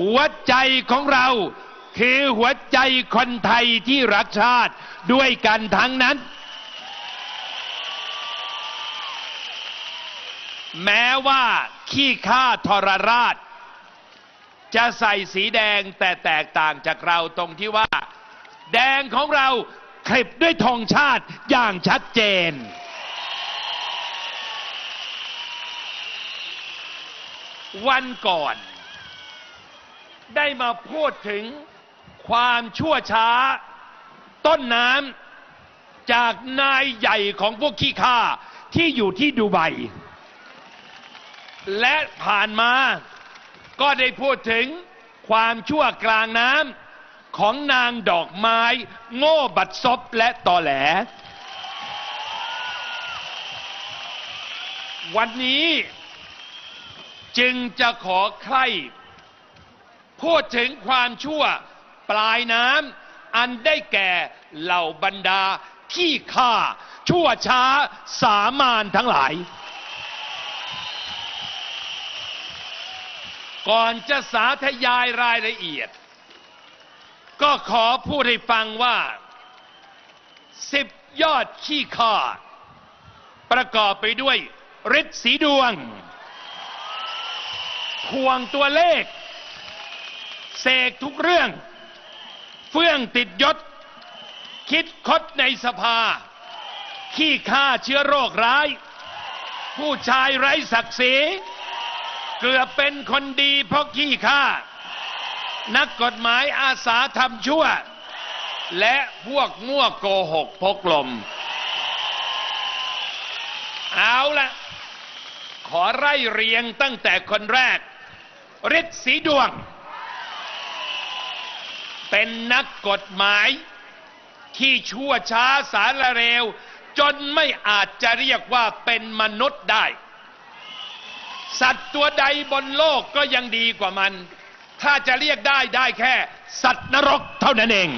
หัวใจของเรา คือหัวใจคนไทยที่รักชาติด้วยกันทั้งนั้น แม้ว่าขี้ข้าทรราช จะใส่สีแดงแต่แตกต่างจากเราตรงที่ว่า แดงของเราคลิบด้วยธงชาติอย่างชัดเจน วันก่อน ได้มาพูดถึงความชั่วช้า ต้นน้ำจากนายใหญ่ของพวกขี้ข้าที่อยู่ที่ดูไบและผ่านมาก็ได้พูดถึงความชั่วกลางน้ำของนางดอกไม้ โง่บัดซบและตอแหล วันนี้จึงจะขอใคร่ พูดถึงความชั่วปลายน้ำอันได้แก่เหล่าบรรดาขี้ข้าชั่วช้าสามานทั้งหลาย ก่อนจะสาธยายรายละเอียด ก็ขอพูดให้ฟังว่าสิบยอดขี้ข้าประกอบไปด้วยฤทธิ์สีดวงควงตัวเลข เสกทุกเรื่อง เฟื่องติดยศ คิดคดในสภา ขี้ฆ่าเชื้อโรคร้าย ผู้ชายไร้ศักดิ์ศรีเกือบเป็นคนดีเพราะขี้ข้านักกฎหมายอาสาทำชั่ว และพวกมั่วโกหกพกลม เอาละขอไล่เรียงตั้งแต่คนแรกฤทธิ์สีดวง เป็นนักกฎหมาย ที่ชั่วช้าสารเร็ว จนไม่อาจจะเรียกว่าเป็นมนุษย์ได้ สัตว์ตัวใดบนโลกก็ยังดีกว่ามัน ถ้าจะเรียกได้ได้แค่ สัตว์นรกเท่านั้นเอง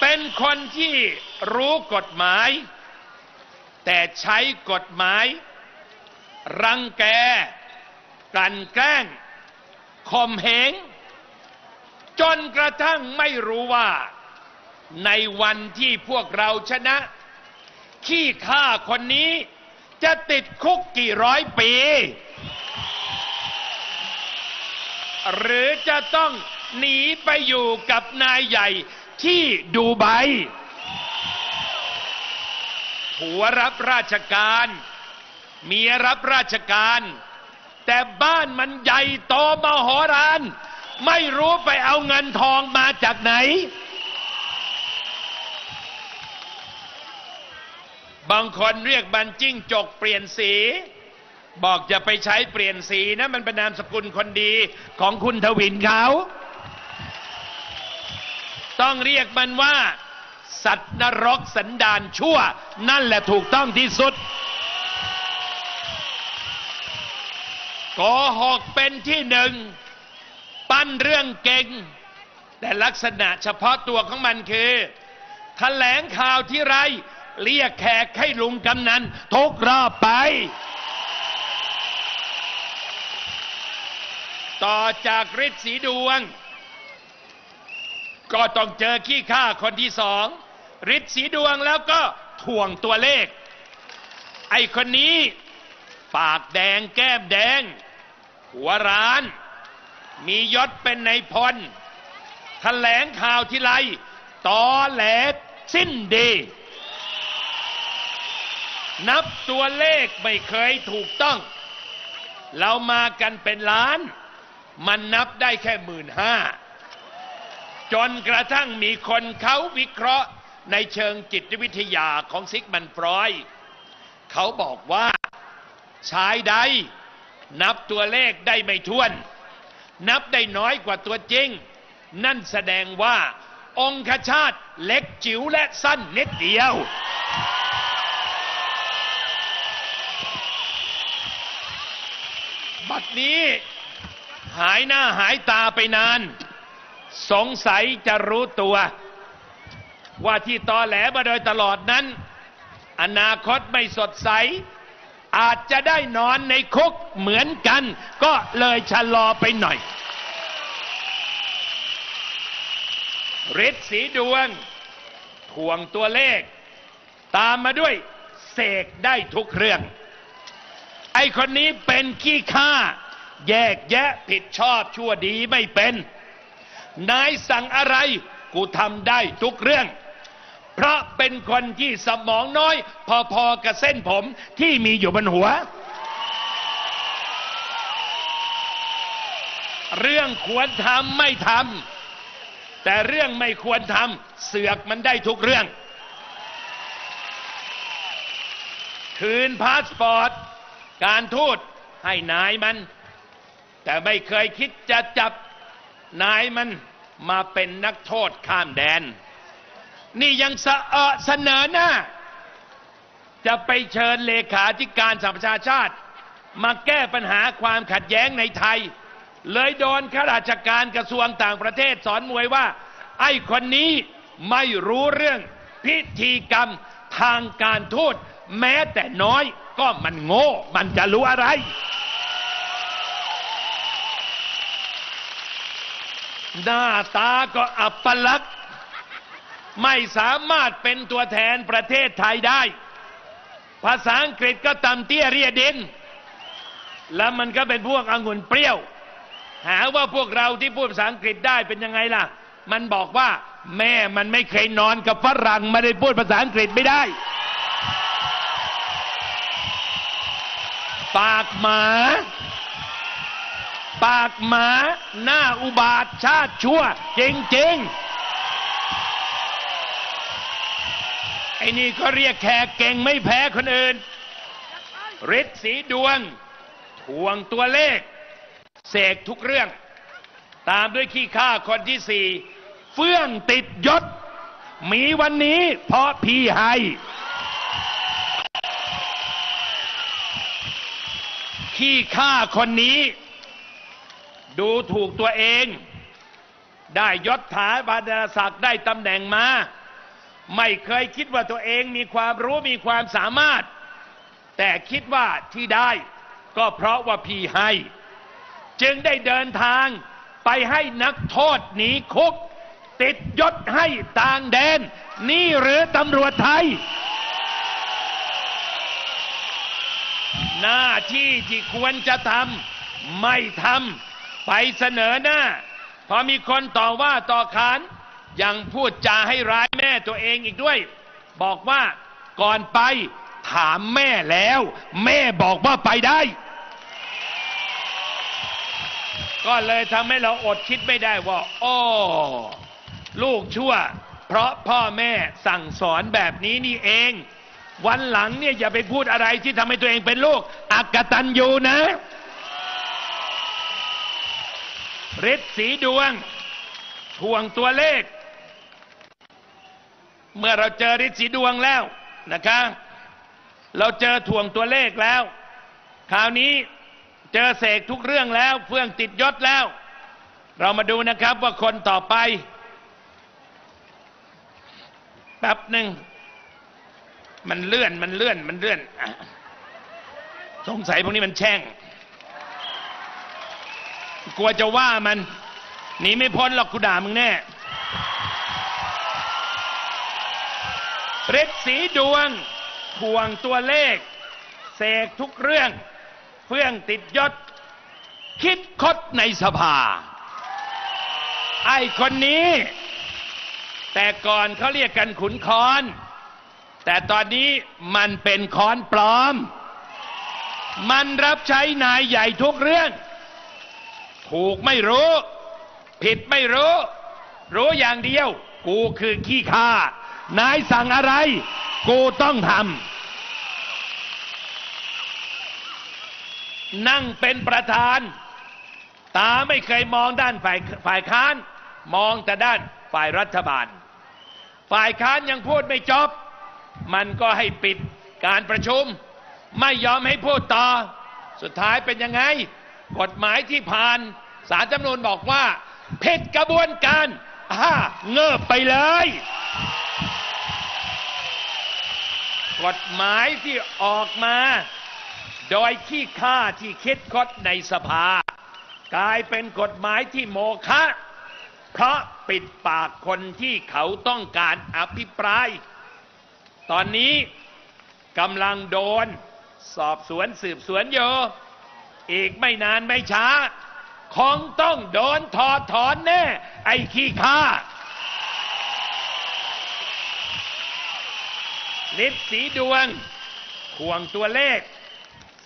เป็นคนที่รู้กฎหมาย แต่ใช้กฎหมาย รังแกกลั่นแกล้ง ข่มเหง จนกระทั่งไม่รู้ว่า ในวันที่พวกเราชนะ ขี้ข้าคนนี้จะติดคุกกี่ร้อยปี หรือจะต้องหนีไปอยู่กับนายใหญ่ที่ดูไบผัวรับราชการ เมียรับราชการ แต่บ้านมันใหญ่โตมโหฬารไม่รู้ไปเอาเงินทองมาจากไหน บางคนเรียกบันจิ้งจกเปลี่ยนสี บอกจะไปใช้เปลี่ยนสีนะ มันเป็นนามสกุลคนดีของคุณทวินเขา ต้องเรียกมันว่า สัตว์นรกสันดานชั่ว นั่นแหละถูกต้องที่สุด โกหกเป็นที่หนึ่ง ปั้นเรื่องเก่ง แต่ลักษณะเฉพาะตัวของมันคือแถลงข่าวที่ไร เรียกแขกให้ลุงกำนันทุกรอบไป ต่อจากฤทธิ์สีดวง ก็ต้องเจอขี้ข้าคนที่สองฤทธิ์สีดวงแล้วก็ถ่วงตัวเลข ไอ้คนนี้ ปากแดงแก้มแดง หัวร้าน มียศเป็นในพลแถลงข่าวทีไรตอแหลสิ้นดี นับตัวเลขไม่เคยถูกต้อง เรามากันเป็นล้าน มันนับได้แค่หมื่นห้าจนกระทั่งมีคนเขาวิเคราะห์ในเชิงจิตวิทยาของซิกมันฟรอยด์เขาบอกว่า ชายใด นับตัวเลขได้ไม่ท้วน นับได้น้อยกว่าตัวจริง นั่นแสดงว่า องคชาตเล็กจิ๋วและสั้นนิดเดียว บัดนี้ หายหน้าหายตาไปนาน สงสัยจะรู้ตัว ว่าที่ตอแหลมาโดยตลอดนั้น อนาคตไม่สดใส อาจจะได้นอนในคุกเหมือนกัน ก็เลยชะลอไปหน่อยฤทธิ์สีดวงถ่วงตัวเลข ตามมาด้วยเสกได้ทุกเรื่อง ไอคนนี้เป็นขี้ข้า แยกแยะผิดชอบชั่วดีไม่เป็น นายสั่งอะไร กูทำได้ทุกเรื่อง เพราะเป็นคนที่สมองน้อย พอๆกับเส้นผมที่มีอยู่บนหัว เรื่องควรทำไม่ทำแต่เรื่องไม่ควรทำเสือกมันได้ทุกเรื่อง คืนพาสปอร์ต การทูตให้นายมัน แต่ไม่เคยคิดจะจับนายมันมาเป็นนักโทษข้ามแดน นี่ยังเสเออเสนอหน้า จะไปเชิญเลขาธิการสหประชาชาติ มาแก้ปัญหาความขัดแย้งในไทย เลยโดนข้าราชการกระทรวงต่างประเทศสอนมวยว่า ไอ้คนนี้ไม่รู้เรื่องพิธีกรรมทางการทูตแม้แต่น้อยก็มันโง่ มันจะรู้อะไร หน้าตาก็อับปลักษณ ไม่สามารถเป็นตัวแทนประเทศไทยได้ ภาษาอังกฤษก็ตำเตี้ยเรียดิน แล้วมันก็เป็นพวกองุ่นเปรี้ยว หาว่าพวกเราที่พูดภาษาอังกฤษได้เป็นยังไงล่ะ มันบอกว่า แม่มันไม่เคยนอนกับฝรั่งไม่ได้พูดภาษาอังกฤษไม่ได้ ปากหมาปากหมา หน้าอุบาทชาติชั่ว จริง ๆ ไอ้นี่ก็เรียกแขกเก่งไม่แพ้คนอื่นฤทธิ์สีดวงทวงตัวเลข เสกทุกเรื่อง ตามด้วยขี้ข้าคนที่สี่เฟื่องติดยศ มีวันนี้เพราะพี่ให้ขี้ข้าคนนี้ ดูถูกตัวเอง ได้ยศถาบรรดาศักดิ์ได้ตำแหน่งมา ไม่เคยคิดว่าตัวเองมีความรู้มีความสามารถ แต่คิดว่าที่ได้ก็เพราะว่าพี่ให้ จึงได้เดินทางไปให้นักโทษหนีคุก ติดยศให้ต่างแดน นี่หรือตำรวจไทย หน้าที่ที่ควรจะทำไม่ทำไปเสนอหน้า พอมีคนต่อว่าต่อขาน ยังพูดจาให้ร้ายแม่ตัวเองอีกด้วย บอกว่าก่อนไปถามแม่แล้ว แม่บอกว่าไปได้ ก็เลยทำให้เราอดคิดไม่ได้ว่าอ้อลูกชั่ว เพราะพ่อแม่สั่งสอนแบบนี้นี่เอง วันหลังเนี่ยอย่าไปพูดอะไรที่ทำให้ตัวเองเป็นลูกอักตันยูนะฤทธิ์สีดวงทวงตัวเลข เมื่อเราเจอฤทธิ์สีดวงแล้วนะคะ เราเจอถ่วงตัวเลขแล้ว คราวนี้เจอเสกทุกเรื่องแล้ว เฟื่องติดยศแล้ว เรามาดูนะครับว่าคนต่อไปแป๊บหนึ่งมันเลื่อนมันเลื่อนมันเลื่อน สงสัยพวกนี้มันแช่ง กลัวจะว่ามันหนีไม่พ้นหรอกกูด่ามึงแน่ ฤทธิ์สีดวงทวงตัวเลข เสกทุกเรื่อง เฟื่องติดยศ คิดคดในสภา ไอ้คนนี้ แต่ก่อนเขาเรียกกันขุนคอน แต่ตอนนี้มันเป็นคอนปลอม มันรับใช้นายใหญ่ทุกเรื่อง ถูกไม่รู้ ผิดไม่รู้ รู้อย่างเดียว กูคือขี้ข้า นายสั่งอะไร กูต้องทำนั่งเป็นประธาน ตาไม่เคยมองด้านฝ่ายฝ่ายค้าน มองแต่ด้านฝ่ายรัฐบาล ฝ่ายค้านยังพูดไม่จบ มันก็ให้ปิดการประชุม ไม่ยอมให้พูดต่อ สุดท้ายเป็นยังไง กฎหมายที่ผ่านสารจำนวนบอกว่าผิดกระบวนการอ่าเงิบไปเลย กฎหมายที่ออกมา โดยขี้ข้าที่คิดคดในสภา กลายเป็นกฎหมายที่โมฆะเพราะปิดปากคนที่เขาต้องการอภิปราย ตอนนี้กำลังโดน สอบสวนสืบสวนอยู่อีกไม่นานไม่ช้า คงต้องโดนถอดถอนแน่ ไอ้ขี้ข้า ลิศสีดวงห่วงตัวเลข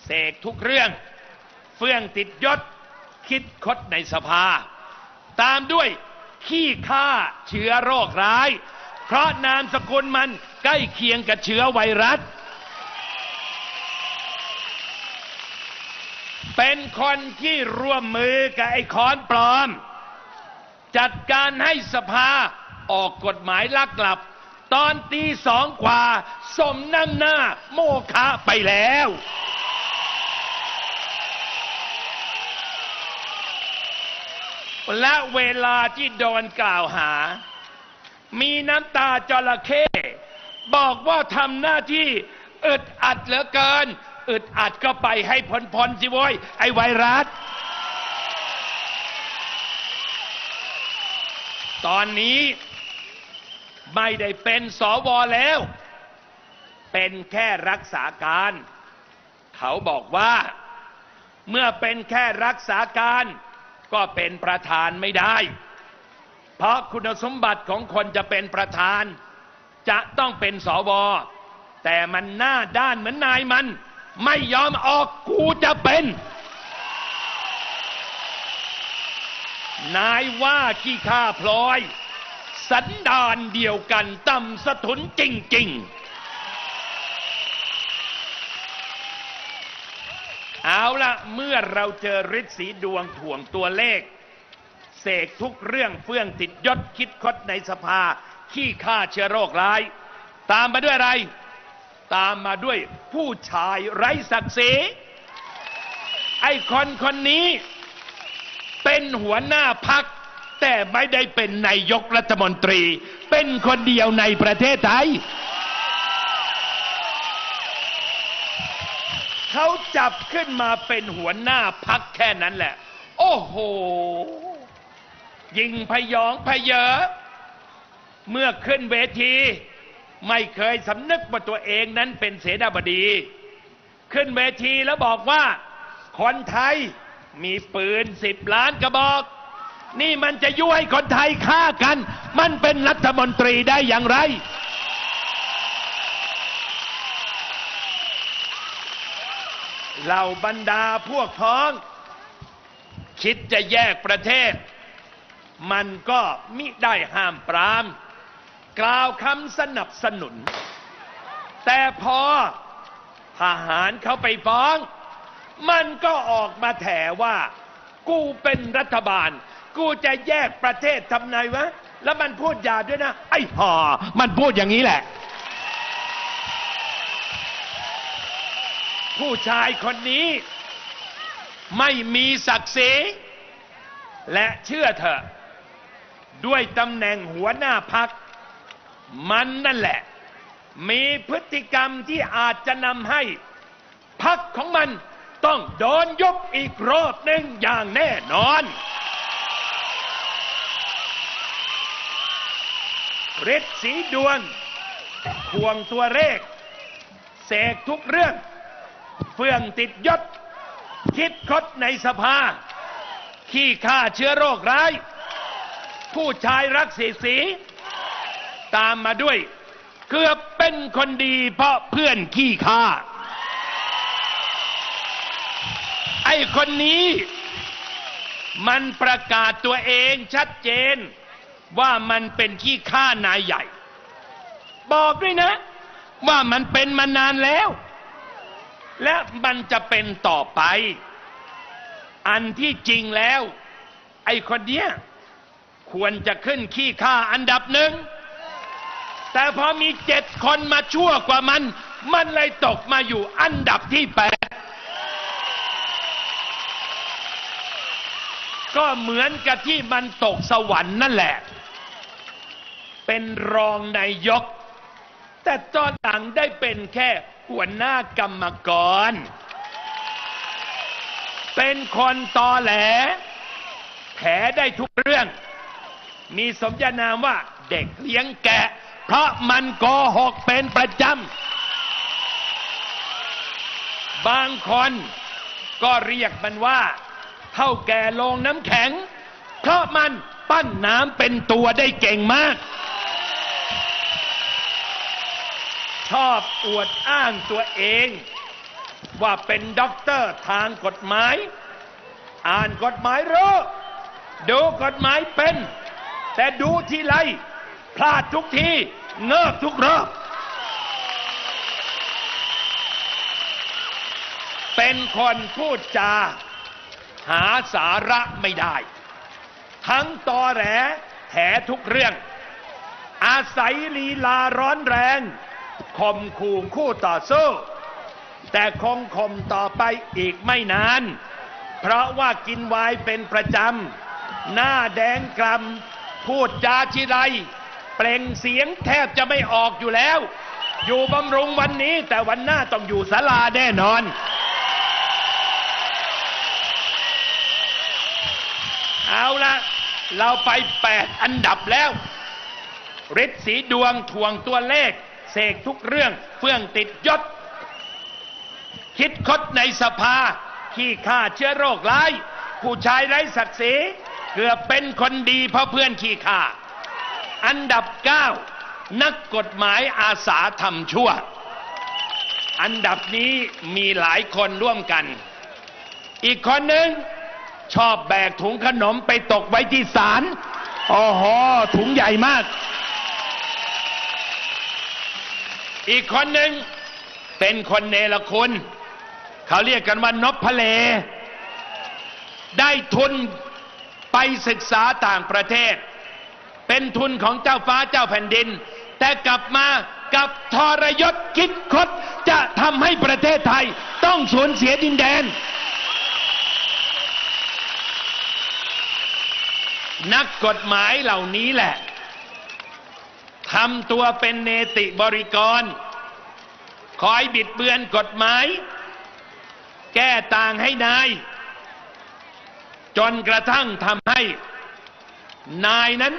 เสกทุกเรื่อง เฟื่องติดยศ คิดคดในสภา ตามด้วยขี้ข้าเชื้อโรคร้าย เพราะนามสกุลมันใกล้เคียงกับเชื้อไวรัส เป็นคนที่ร่วมมือกับไอ้คอนปลอม จัดการให้สภาออกกฎหมายลักลับ ตอนตีสองกว่า สมน้ำหน้า โมฆะไปแล้ว และเวลาที่โดนกล่าวหา มีน้ำตาจระเข้บอกว่าทำหน้าที่อึดอัดเหลือเกิน อึดอัดก็ไปให้พ้นๆสิโว้ย ไอไวรัสตอนนี้ ไม่ได้เป็นสวแล้ว เป็นแค่รักษาการ เขาบอกว่า เมื่อเป็นแค่รักษาการ ก็เป็นประธานไม่ได้ เพราะคุณสมบัติของคนจะเป็นประธาน จะต้องเป็นสว แต่มันหน้าด้านเหมือนนายมัน ไม่ยอมออกกูจะเป็นนายว่าขี้ข้าพลอย สันดานเดียวกันต่ำสะทุนจริง ๆ เอาละเมื่อเราเจอฤทธิ์สีดวงถ่วงตัวเลข เสกทุกเรื่องเฟื่องติดยศคิดคดในสภา ขี้ฆ่าเชื้อโรคร้าย ตามมาด้วยอะไร ตามมาด้วยผู้ชายไร้ศักดิ์ศรีไอ้คนคนนี้ เป็นหัวหน้าพัก แต่ไม่ได้เป็นนายกรัฐมนตรี เป็นคนเดียวในประเทศไทย เขาจับขึ้นมาเป็นหัวหน้าพักแค่นั้นแหละ โอ้โห ยิงพยองพเยอเมื่อขึ้นเวที ไม่เคยสำนึกว่าตัวเองนั้นเป็นเสนาบดี ขึ้นเวทีแล้วบอกว่า คนไทยมีปืนสิบล้านกระบอก นี่มันจะยุให้คนไทยฆ่ากัน มันเป็นรัฐมนตรีได้อย่างไร เหล่าบรรดาพวกพ้อง คิดจะแยกประเทศ มันก็มิได้ห้ามปราม กล่าวคำสนับสนุน แต่พอทหารเขาไปฟ้อง มันก็ออกมาแถว่า กูเป็นรัฐบาล กูจะแยกประเทศทำไงวะ แล้วมันพูดหยาบด้วยนะ ไอ้ห่อมันพูดอย่างนี้แหละ ผู้ชายคนนี้ไม่มีศักดิ์ศรี และเชื่อเถอะ ด้วยตำแหน่งหัวหน้าพัก มันนั่นแหละ มีพฤติกรรมที่อาจจะนำให้พักของมันต้องโดนยุบอีกรอบหนึ่งอย่างแน่นอน ฤทธิ์สีดวงควงตัวเลข เสกทุกเรื่อง เฟื่องติดยศ คิดคดในสภา ขี้ฆ่าเชื้อโรคร้าย ผู้ชายรักสีสี ตามมาด้วย เกือบเป็นคนดีเพราะเพื่อนขี้ฆ่า ไอ้คนนี้ มันประกาศตัวเองชัดเจน ว่ามันเป็นขี้ข้านายใหญ่ บอกด้วยนะ ว่ามันเป็นมานานแล้ว และมันจะเป็นต่อไป อันที่จริงแล้ว ไอ้คนเนี้ยควรจะขึ้นขี้ข้าอันดับหนึ่ง แต่พอมีเจ็ดคนมาชั่วกว่ามัน มันเลยตกมาอยู่อันดับที่แปดก็เหมือนกับที่มันตกสวรรค์นั่นแหละ เป็นรองนายก แต่ตอนหลังได้เป็นแค่หัวหน้ากรรมกร เป็นคนตอแหลแถได้ทุกเรื่อง มีสมญานามว่าเด็กเลี้ยงแกะ เพราะมันโกหกเป็นประจำ บางคนก็เรียกมันว่าเท่าแก่ลงน้ำแข็ง เพราะมันปั้นน้ำเป็นตัวได้เก่งมาก ช อบอวดอ้างตัวเอง ว่าเป็นด็อกเตอร์ทางกฎหมาย อ่านกฎหมายรู้ดูกฎหมายเป็น แต่ดูทีไรพลาดทุกทีเงิบทุกรอบเป็นคนพูดจา หาสาระไม่ได้ ทั้งตอแหลแถทุกเรื่อง อาศัยลีลาร้อนแรง ข่มขู่คู่ต่อสู้ แต่คงข่มต่อไปอีกไม่นาน เพราะว่ากินไวน์เป็นประจำ หน้าแดงกลำพูดจาชิไร เปล่งเสียงแทบจะไม่ออกอยู่แล้ว อยู่บำรุงวันนี้แต่วันหน้าต้องอยู่ศาลาแน่นอนเอาละเราไปแปดอันดับแล้วฤทธิ์สีดวงทวงตัวเลข เสกทุกเรื่อง เฟื่องติดยศ คิดคดในสภา ขี้ฆ่าเชื้อโรคร้าย ผู้ชายไร้ศักดิ์ศรีเกือบเป็นคนดีเพราะเพื่อนขี้ฆ่า อันดับเก้านักกฎหมายอาสาทำชั่ว อันดับนี้มีหลายคนร่วมกัน อีกคนหนึ่งชอบแบกถุงขนมไปตกไว้ที่ศาลโอ้โหถุงใหญ่มาก อีกคนหนึ่งเป็นคนเนรคุณ เขาเรียกกันว่านพพะเล ได้ทุนไปศึกษาต่างประเทศ เป็นทุนของเจ้าฟ้าเจ้าแผ่นดิน แต่กลับมากับทรยศคิดคดจะทำให้ประเทศไทยต้องสูญเสียดินแดน นักกฎหมายเหล่านี้แหละ ทำตัวเป็นเนติบริกร คอยบิดเบือนกฎหมาย แก้ต่างให้นาย จนกระทั่งทำให้ นายนั้น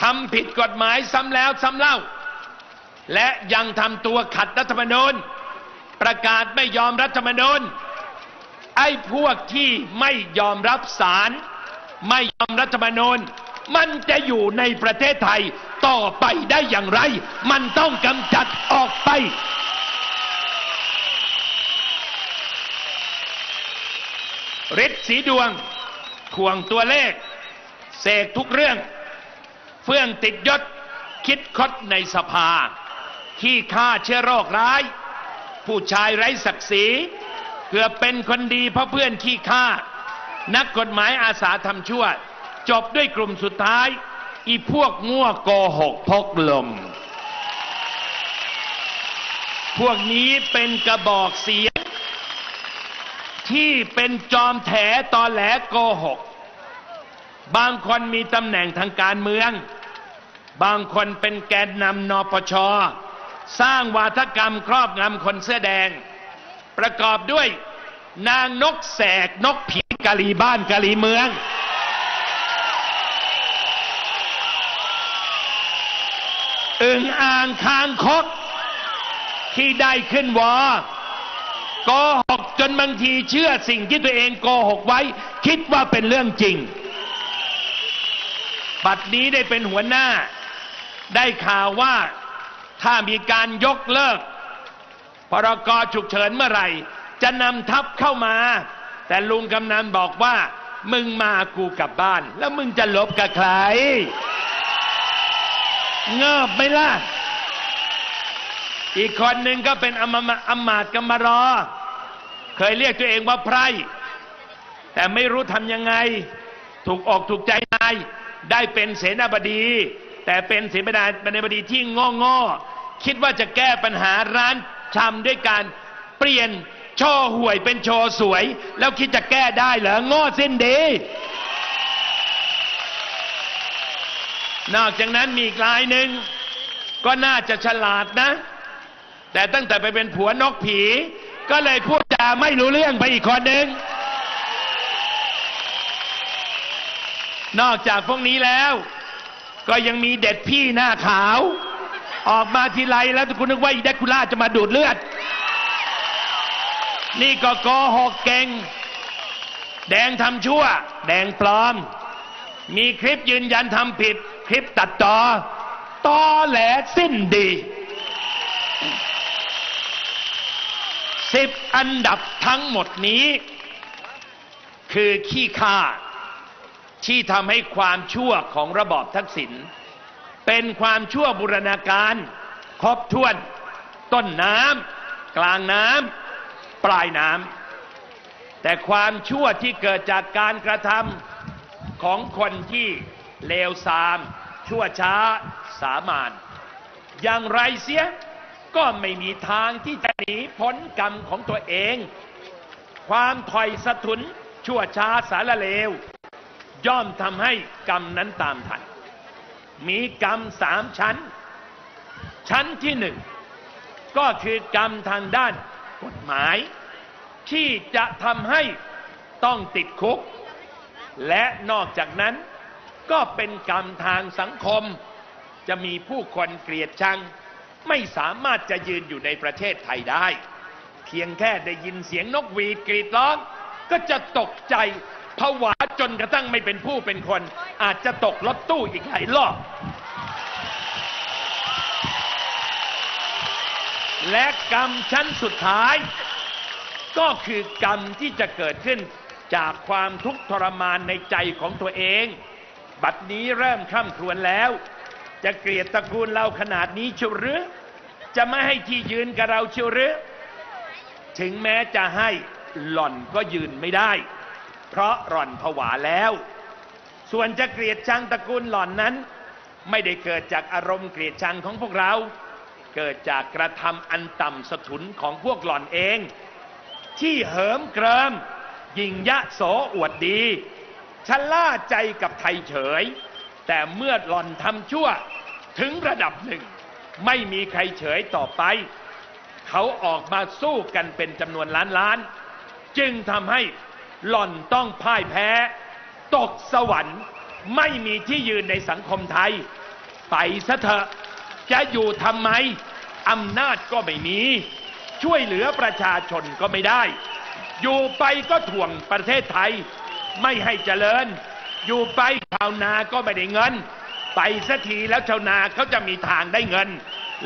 ทำผิดกฎหมายซ้ำแล้วซ้ำเล่า และยังทำตัวขัดรัฐธรรมนูญ ประกาศไม่ยอมรัฐธรรมนูญไอ้พวกที่ไม่ยอมรับสาร ไม่ยอมรัฐธรรมนูญมันจะอยู่ในประเทศไทย ต่อไปได้อย่างไร มันต้องกำจัดออกไป ฤทธิ์สีดวงทวงตัวเลข เสกทุกเรื่อง เฟื่องติดยศ คิดคดในสภาขี้ฆ่าเชื้อโรคร้าย ผู้ชายไร้ศักดิ์ศรีเกือบเป็นคนดีเพราะเพื่อนขี้ฆ่า นักกฎหมายอาสาทำชั่ว จบด้วยกลุ่มสุดท้าย อีพวกง่วโกหกพกลม พวกนี้เป็นกระบอกเสียง ที่เป็นจอมแถตอแหลโกหก บางคนมีตำแหน่งทางการเมือง บางคนเป็นแกนนำนปช สร้างวาทกรรมครอบงำคนเสื้อแดง ประกอบด้วยนางนกแสกนกผีกะลีบ้านกะลีเมือง อึงอ่างคางคกที่ได้ขึ้นวอโกหกจนบางทีเชื่อสิ่งที่ตัวเองโกหกไว้ คิดว่าเป็นเรื่องจริง บัดนี้ได้เป็นหัวหน้า ได้ข่าวว่าถ้ามีการยกเลิกพรกฉุกเฉินเมื่อไหร่ จะนำทัพเข้ามา แต่ลุงกำนันบอกว่า มึงมากูกลับบ้าน แล้วมึงจะลบกับใคร เงอบไหมล่ะ อีกคนหนึ่งก็เป็นอมมาอมาตกมารอ เคยเรียกตัวเองว่าไพร่ แต่ไม่รู้ทำยังไง ถูกออกถูกใจนาย ได้เป็นเสนาบดี แต่เป็นเสนาบดีที่งองอๆคิดว่าจะแก้ปัญหาร้านชำด้วยการเปลี่ยนชว์ห่วยเป็นโชว์สวย แล้วคิดจะแก้ได้เหรอโง่สิ้นดี นอกจากนั้นมีกลายหนึ่งก็น่าจะฉลาดนะ แต่ตั้งแต่ไปเป็นผัวนกผี ก็เลยพูดจาไม่รู้เรื่องไปอีกคนหนึ่งนอกจากพวกนี้แล้ว ก็ยังมีเด็ดพี่หน้าขาว ออกมาทีไรแล้วทุกคนนึกว่าอีเดกคูล่าจะมาดูดเลือด นี่ก็โกหกเก่ง แดงทำชั่ว แดงปลอม มีคลิปยืนยันทำผิด คลิปตัดต่อตอแหลสิ้นดีสิบอันดับทั้งหมดนี้ คือขี้ข้าที่ทำให้ความชั่วของระบอบทักษิณเป็นความชั่วบุรณาการครบถ้วน ต้นน้ำกลางน้ำปลายน้ำแต่ความชั่วที่เกิดจากการกระทำของคนที่ เลวทราม ชั่วช้า สามาน อย่างไรเสียก็ไม่มีทางที่จะหนีพ้นกรรมของตัวเอง ความถอยสะทุน ชั่วช้าสารเลว ย่อมทำให้กรรมนั้นตามทัน มีกรรมสามชั้น ชั้นที่หนึ่ง ก็คือกรรมทางด้านกฎหมาย ที่จะทำให้ต้องติดคุก และนอกจากนั้น ก็เป็นกรรมทางสังคม จะมีผู้คนเกลียดชัง ไม่สามารถจะยืนอยู่ในประเทศไทยได้ เพียงแค่ได้ยินเสียงนกหวีดกรีดร้อง ก็จะตกใจผวาจนกระทั่งไม่เป็นผู้เป็นคน อาจจะตกรถตู้อีกหลายรอบและกรรมชั้นสุดท้าย ก็คือกรรมที่จะเกิดขึ้นจากความทุกข์ทรมานในใจของตัวเอง บัดนี้เริ่มคร่ำครวญแล้ว จะเกลียดตระกูลเราขนาดนี้เชียวหรือ จะไม่ให้ที่ยืนกับเราเชียวหรือ ถึงแม้จะให้หล่อนก็ยืนไม่ได้ เพราะหล่อนผวาแล้ว ส่วนจะเกลียดชังตระกูลหล่อนนั้น ไม่ได้เกิดจากอารมณ์เกลียดชังของพวกเรา เกิดจากกระทำอันต่ำสถุนของพวกหล่อนเอง ที่เหิมเกริมยิงยะโสอวดดี ชะล่าใจกับไทยเฉย แต่เมื่อหล่อนทำชั่วถึงระดับหนึ่ง ไม่มีใครเฉยต่อไป เขาออกมาสู้กันเป็นจำนวนล้านล้าน จึงทำให้หล่อนต้องพ่ายแพ้ ตกสวรรค์ไม่มีที่ยืนในสังคมไทย ไปซะเถอะจะอยู่ทำไมอำนาจก็ไม่มี ช่วยเหลือประชาชนก็ไม่ได้ อยู่ไปก็ถ่วงประเทศไทย ไม่ให้เจริญ อยู่ไปชาวนาก็ไม่ได้เงิน ไปสักทีแล้วชาวนาเขาจะมีทางได้เงิน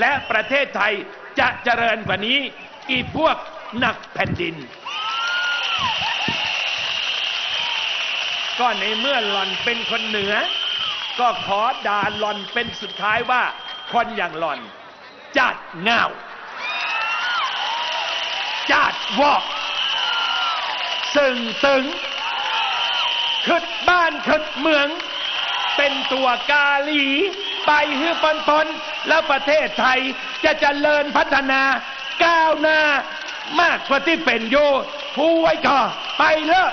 และประเทศไทยจะเจริญกว่านี้ อีพวกหนักแผ่นดิน ก็ในเมื่อหล่อนเป็นคนเหนือ ก็ขอด่าหล่อนเป็นสุดท้ายว่าคนอย่างหล่อนจัดเงาจัดวอก ซึ่งตึง ขึ้นบ้านขึ้นเมือง เป็นตัวกาหลี ไปฮือปนปนแล้วประเทศไทยจะเจริญพัฒนาก้าวหน้ามากกว่าที่เป็นอยู่ผู้ไว้ก่อไปเลย